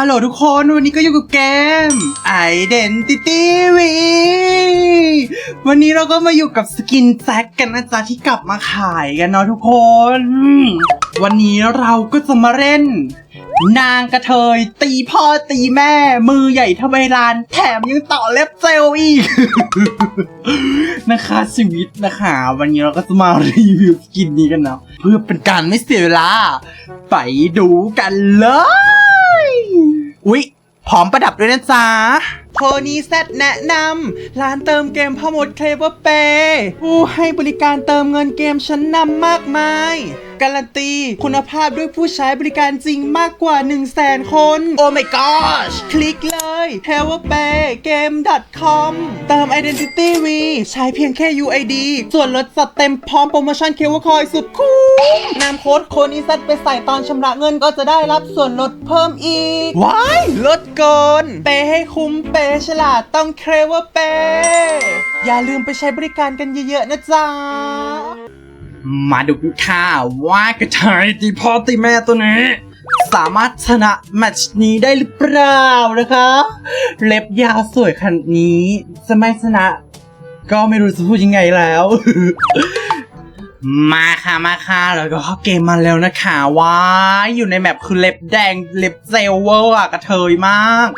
ฮัลโหลทุกคน วันนี้ก็อยู่กับเกม Identity V วันนี้เราก็มาอยู่กับสกินแจ็คกันนะจ๊ะที่กลับมาขายกันเนาะทุกคน วันนี้เราก็จะมาเล่น นางกระเทย ตีพ่อตีแม่ มือใหญ่เทำไมลาน แถมยังต่อเล็บเซลล์อีก นะคะชีวิตนะคะ วันนี้เราก็จะมารีวิวสกินนี้กันเนาะเพื่อเป็นการไม่เสียเวลา ไปดูกันเลย อุ๊ยพร้อมประดับด้วยนะจ๊ะโทนี่แซดแนะนำร้านเติมเกมพ่อมดเคลเวอร์เปผู้ให้บริการเติมเงินเกมชั้นนำมากมาย การันตี คุณภาพด้วยผู้ใช้บริการจริงมากกว่า 1 0 0 0 0แสนคน โอ้ my gosh คลิกเลย c l e v e r p a y game com เติม identity v ใช้เพียงแค่ UID ส่วนลดจัดเต็มพร้อมโปรโมชั่นเคเวอร์คอยสุดคุ้มนำโค้ดโคนิซัตไปใส่ตอนชำระเงินก็จะได้รับส่วนลดเพิ่มอีก ว้ายลดเกิน เปย์ให้คุ้มเปย์ฉลาดต้องเคลเวอร์เปย์อย่าลืมไปใช้บริการกันเยอะๆนะจ๊ะ มาดูกันค่ะว่ากระชายตีพ่อตีแม่ตัวนี้ สามารถชนะแมตช์นี้ได้หรือเปล่านะคะ เล็บยาวสวยขนาดนี้จะไม่ชนะ ก็ไม่รู้จะพูดยังไงแล้ว มาค่ะมาค่ะแล้วก็เข้าเกมมาแล้วนะคะว้ายอยู่ในแมปคือเล็บแดงเล็บเซลเวอร์อะกระเทยมาก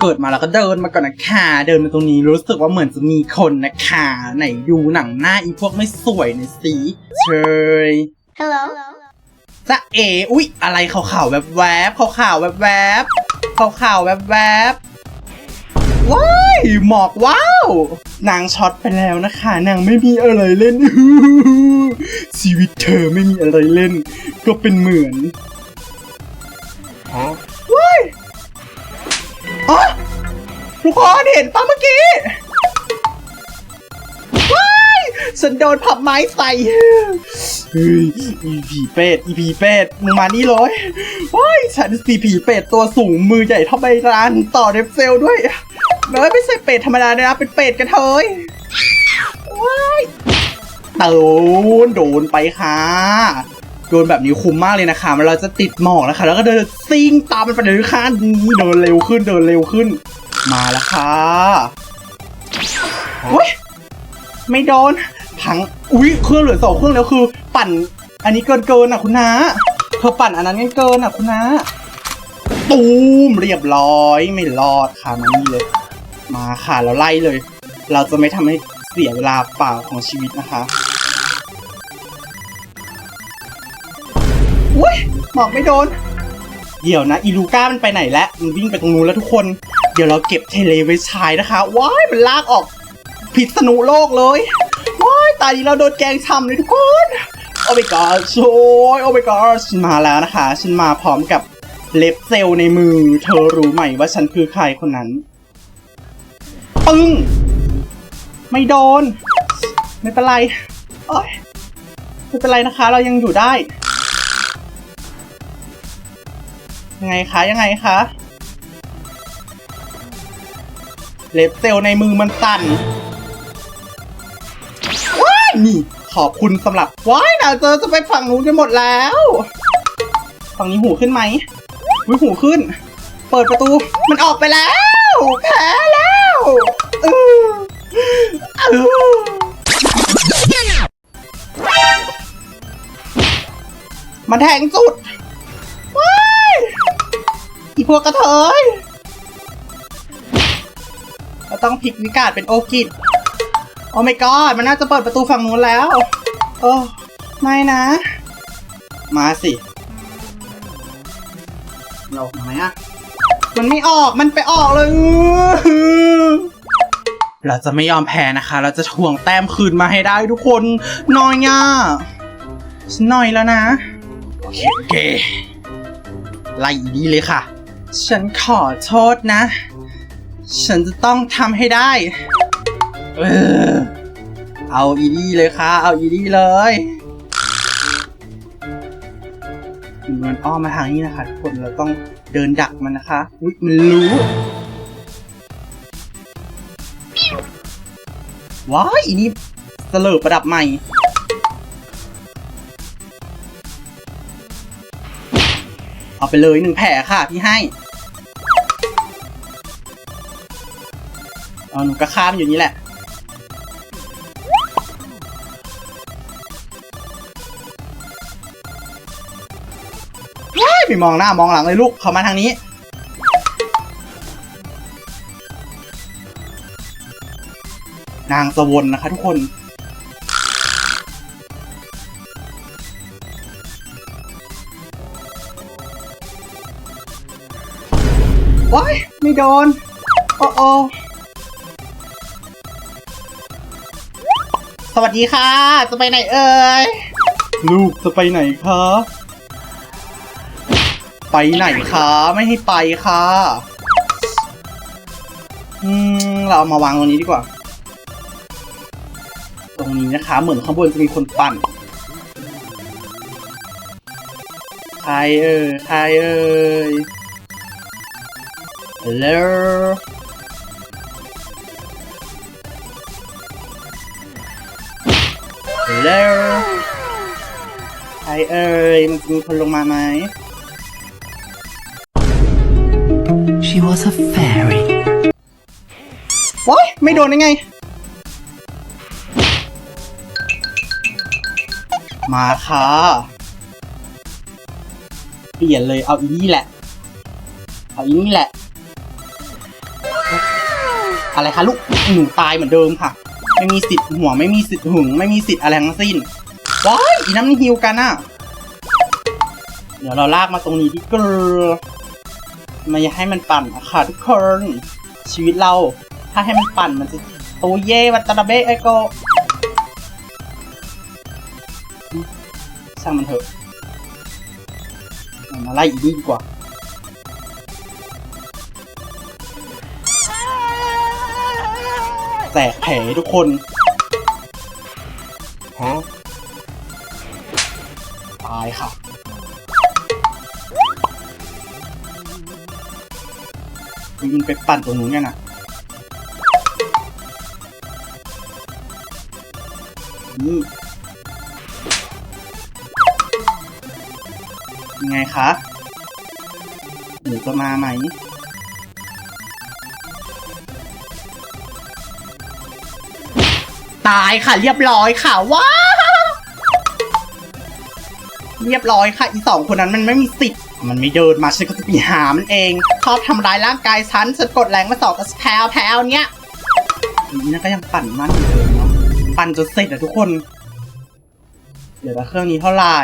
เกิดมาแล้วก็เดินมาก่อนนะคะเดินมาตรงนี้รู้สึกว่าเหมือนจะมีคนนะคะไหนดูหนังหน้าอีพวกไม่สวยหน่อยสิเชย Hello. จะเอ อุ๊ย อะไรขาวๆแวบแวบๆขาวๆแวบแวบๆขาวๆแวบแวบๆ ว้ายหมอกว้าว นางช็อตไปแล้วนะคะ นางไม่มีอะไรเล่น ชีวิตเธอไม่มีอะไรเล่น ก็เป็นเหมือนว้ายอ๋อทุกคนเห็นปะเมื่อกี้ว้ายฉันโดนพับไม้ใส่เฮ้ยอีผีเป็ดอีผีเป็ดมึงมานี่เลยว้ายฉันสีผีเป็ดตัวสูงมือใหญ่เท่าใบรานต่อเรปเซลด้วย เอ้ยไม่ใช่เป็ดธรรมดาเลยนะ เป็นเป็ดกันเทยว้ายเตนโดนไปค่ะ โดนแบบนี้คุ้มมากเลยนะคะมันเราจะติดหมอกนะคะแล้วก็เดินซิ่งตามมันไปเลยค่ะเดินเร็วขึ้น เดินเร็วขึ้น มาแล้วค่ะเฮ้ยไม่โดน พัง อุ้ยเครื่องเหลือสองเครื่องแล้วคือ ปั่น อันนี้เกินเกินอะคุณน้าเธอปั่นอันนั้นเกินเกินอะคุณน้าตูมเรียบร้อยไม่รอดค่ะมานี่เลย มาค่ะเราไล่เลย เราจะไม่ทำให้เสียเวลาเปล่าของชีวิตนะคะอุ้ยหมอกไม่โดน เดี๋ยวนะ อีลูก้ามันไปไหนแล้ว มันวิ่งไปตรงนู้นแล้วทุกคน เดี๋ยวเราเก็บเทเลไว้ใช้นะคะ ว้าย มันลากออกพิษณุโลกเลย ว้าย ตายนี้เราโดนแกงช่ำเลยทุกคน โอ้ my god โอยโอ้ my god ฉันมาแล้วนะคะ ฉันมาพร้อมกับเล็บเซลในมือ เธอรู้ไหมว่าฉันคือใครคนนั้น ปึ้ง ไม่โดน ไม่เป็นไรโอ้ยไม่เป็นไรนะคะ เรายังอยู่ได้ ยังไงคะ ยังไงคะ เล็บเซลในมือมันสั่นว้ายนี่ ขอบคุณสำหรับ ว้ายนะเจอจะไปฝั่งนู้นกันหมดแล้ว ฝั่งนี้หูขึ้นไหมวิหูขึ้น เปิดประตู มันออกไปแล้ว แพ้แล้ว มันแทงจุดว้ายอีพวกกระเทยเราต้องพลิกวิกาศเป็นโอกิดโอ้ my god มันน่าจะเปิดประตูฝั่งนู้นแล้ว โอ้ไม่นะ มาสิ เราออกมาไหมอะ มันไม่ออก มันไปออกเลย เราจะไม่ยอมแพ้นะคะ เราจะทวงแต้มคืนมาให้ได้ทุกคนน้อยอะฉันน้อยแล้วนะ โอเคโอเคไล่อีดีเลยค่ะ ฉันขอโทษนะ ฉันจะต้องทำให้ได้ เออ เอาอีดี้เลยค่ะ เอาอีดี้เลยมันอ้อมมาทางนี้นะคะทุกคนเราต้อง เดินดักมันนะคะอุ้ยมันรู้ว้ายอีนี่เสลอประดับใหม่ เอาไปเลยหนึ่งแผลค่ะพี่ให้ เอาหนูก็ข้ามอยู่นี่แหละ ไปมองหน้ามองหลังเลยลูกเขามาทางนี้ นางสวรนะคะทุกคนว้ายไม่โดน โอ้โอสวัสดีค่ะ จะไปไหนเอ่ย ลูกจะไปไหนคะ ไปไหนคะไม่ให้ไปค่ะอืมเราเอามาวางตรงนี้ดีกว่า ตรงนี้นะคะ เหมือนข้างบนจะมีคนปั่นใครเอ่ยใครเอ่ย Hello ฮัลโหลใครเอ่ยมันจะมีคนลงมาไหม She was a fairy. ว้ายไม่โดนได้ไง มาค่ะเปลี่ยนเลยเอาอีนี่แหละ เอาอีนี่แหละ อะไรคะลูกหนูตายเหมือนเดิมค่ะ ไม่มีสิทธิ์หัวไม่มีสิทธิ์หึงไม่มีสิทธิ์อะไรทั้งสิ้นว้ายอีน้ำนี่ฮิวกันอะเดี๋ยวเราลากมาตรงนี้ดิเกร์ มาอย่าให้มันปั่นอะค่ะทุกคนชีวิตเรา ถ้าให้มันปั่นมันจะโตเย่วัตตาเบะไอโกช่างมันเถอะเอามาไล่อีนี่ดีกว่าแตกแผลทุกคนฮะตายค่ะ วิ่งไปปั่นตรงนู้นกันนะนี่ยังไงคะหนูจะมาไหมตายค่ะ เรียบร้อยค่ะว้าเรียบร้อยค่ะ อีสองคนนั้นมันไม่มีสิทธิ์ มันไม่เดินมาฉันก็จะไปหามันเองชอบทำร้ายร่างกายฉันฉันกดแรงมาสองกับแพลวแพลวเนี้ยนี่นะก็ยังปั่นมันอยู่เลยเนาะปั่นจนเสร็จอะทุกคน เดี๋ยวนะเครื่องนี้เท่าไหร่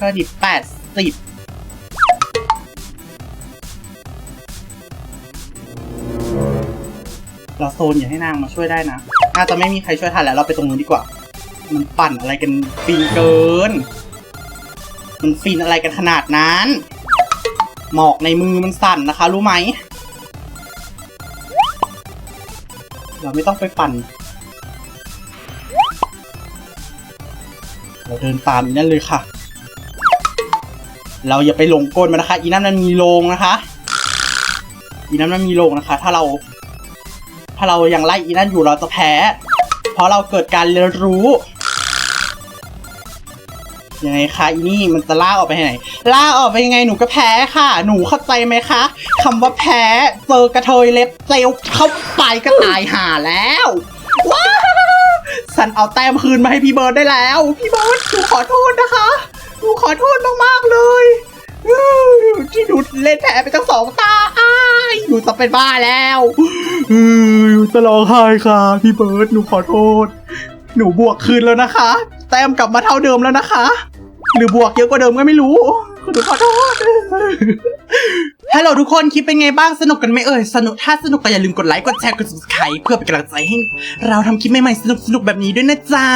ก็ดิแปดสิบเราโซนอย่าให้นางมาช่วยได้นะน่าจะไม่มีใครช่วยทันแล้วเราไปตรงนู้นดีกว่า มันปั่นอะไรกันฟินเกิน มันฟินอะไรกันขนาดนั้น หมอกในมือมันสั่นนะคะ รู้ไหม เราไม่ต้องไปปั่น เราเดินตามอีนั่นเลยค่ะ เราอย่าไปหลงกลมันนะคะ อีนั่นมันมีโรงนะคะ อีนั่นมันมีโรงนะคะ ถ้าเรา ถ้าเรายังไล่อีนั่นอยู่เราจะแพ้ เพราะเราเกิดการเรียนรู้ ยังไงคะอีนี่มันจะล่าออกไปไหน ล่าออกไปยังไงหนูก็แพ้ค่ะ หนูเข้าใจไหมคะคำว่าแพ้เจอกระเทยเล็บเจลเข้าไปก็ตายห่าแล้วว้าวฉันเอาแต้มคืนมาให้พี่เบิร์ดได้แล้ว พี่เบิร์ดหนูขอโทษนะคะหนูขอโทษมากๆเลยที่หนูเล่นแพ้ไปตั้งสองตาอ้ายหนูจะเป็นบ้าแล้วหนูจะร้องไห้ค่ะ พี่เบิร์ดหนูขอโทษ หนูบวกคืนแล้วนะคะ แต้มกลับมาเท่าเดิมแล้วนะคะ หรือบวกเยอะกว่าเดิมก็ไม่รู้หนูขอโทษฮัลโหลทุกคนคลิปเป็นไงบ้างสนุกกันไหมเอ่ยสนุกถ้าสนุกก็อย่าลืมกดไลค์กดแชร์กด subscribe เพื่อเป็นกำลังใจให้เราทำคลิปใหม่ๆสนุกสนุกๆแบบนี้ด้วยนะจ๊ะ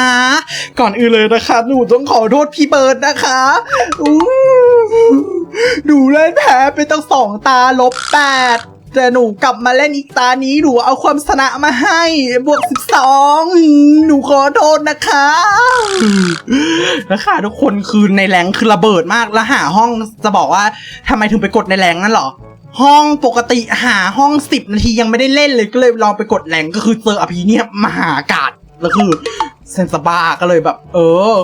ก่อนอื่นเลยนะคะหนูต้องขอโทษพี่เบิร์ดนะคะอู้หนูเล่นแพ้ไปตั้งสองตาลบแปด แต่หนูกลับมาเล่นอีกตานี้หนูเอาความชนะมาให้ บวก12หนูขอโทษนะคะนะค่ะทุกคนคือในแรงคือระเบิดมากแล้วหาห้องจะบอกว่าทำไมถึงไปกดในแรงนั่นหรอ ห้องปกติหาห้อง10นาทียังไม่ได้เล่นเลยก็เลยลองไปกดแรงก็คือเจออภิเนี่ยมหากาดแล้วคือเซนสบาก็เลยแบบ เออ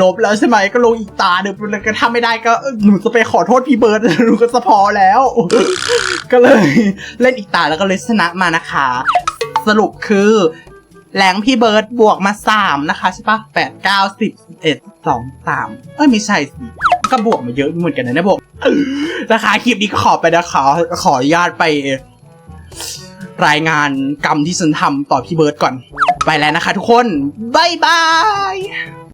ลบแล้วใช่ไหมก็ลงอีกตาหนึ่งแล้วก็ถ้าไม่ได้ก็หนูจะไปขอโทษพี่เบิร์ดหนูก็จะพอแล้ว ก็เลยเล่นอีกตาแล้วก็เลยชนะมานะคะ สรุปคือแรงพี่เบิร์ดบวกมาสามนะคะใช่ปะแปดเก้าสิบเอ็ดสองสามเอ้ยไม่ใช่สิก็บวกมาเยอะเหมือนกันนะเนี่ยบวกนะคะคลิปนี้ขอไปนะคะขออนุญาตไป รายงานกรรมที่ฉันทำต่อพี่เบิร์ดก่อน ไปแล้วนะคะทุกคน บ๊ายบาย